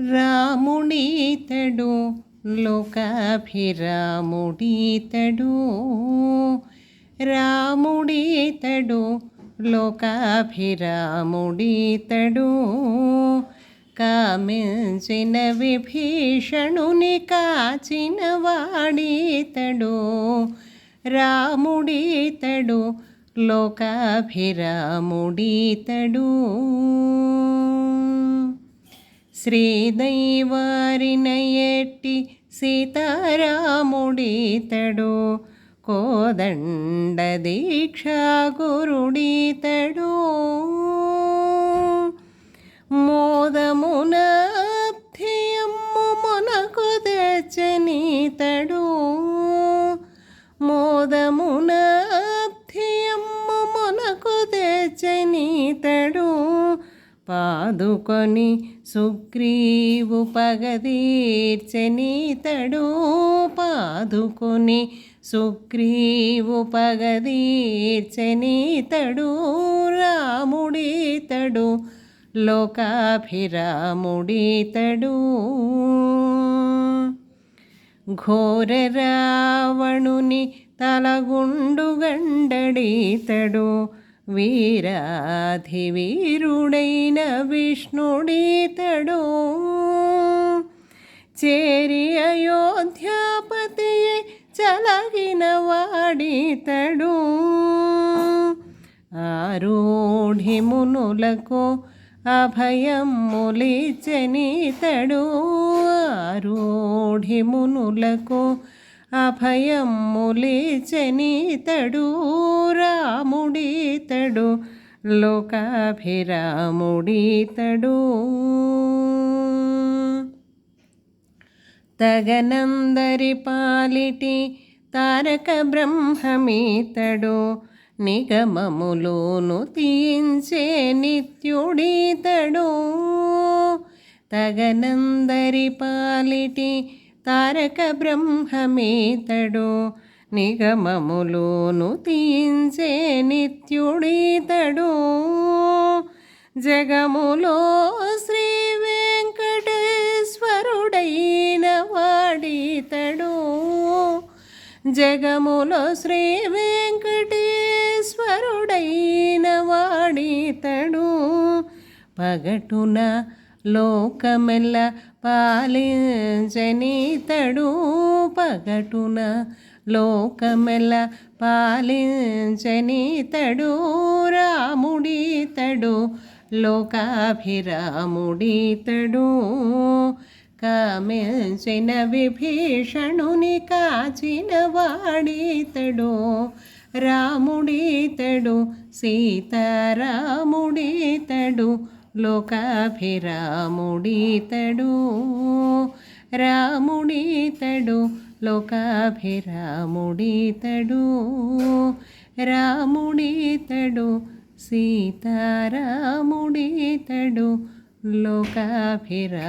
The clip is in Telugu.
రాముడీతడు లోకాభిరాముడీతడు. రాముడీతడు లోకాభిరాముడీతడు. కామించిన విభీషణుని కాచిన వాడీతడు. రాముడీతడు లోకాభిరాముడీతడు. శ్రీదైవారిన ఎట్టి సీతారాముడీతడు కోదండ దీక్ష గురుడీతడు మోదమున మునకు తెచ్చనీతడు మోదమున మునకు తెచ్చనీతడు పాదుకొని సుగ్రీవు పగదీర్చనీతడు పాదుకొని సుగ్రీవు పగదీర్చనీతడు రాముడీతడు లోకాభిరాముడీతడు ఘోర రావణుని తలగుండు గండడీతడు వీరాధివీరుడైన విష్ణుడీతడో చేరి అయోధ్యాపతి చలగిన వాడితడు ఆరూఢి మునులకు అభయములిచనీతడు ఆరూఢి మునులకు అభయములిచనీతడు రాముడీతడు లోకాభిరాముడితడు. తగనందరి పాలిటి తారక బ్రహ్మమీతడు నిగమములోను తీయించే నిత్యుడీతడు. తగనందరి పాలిటి తారక బ్రహ్మమీతడు నిగమములోను తీయించే నిత్యుడితడు జగములో శ్రీ వెంకటేశ్వరుడైన వాడితడు జగములో శ్రీ వెంకటేశ్వరుడైన వాడితడు పగటున లోకమెల్ల పాలించనీతడు పగటున లోకమెల పాలించనీతడు రాముడీతడు లోకాభిరాముడీతడు. కామించిన విభీషణుని కాచిన వాడీతడు రాముడీతడు. సీతారాముడీతడు లోకాభిరాముడీతడు. రాముడీతడు లోకాభిరాముడితడు రాముడితడు సీతారాముడితడు లోకాభిరాముడితడు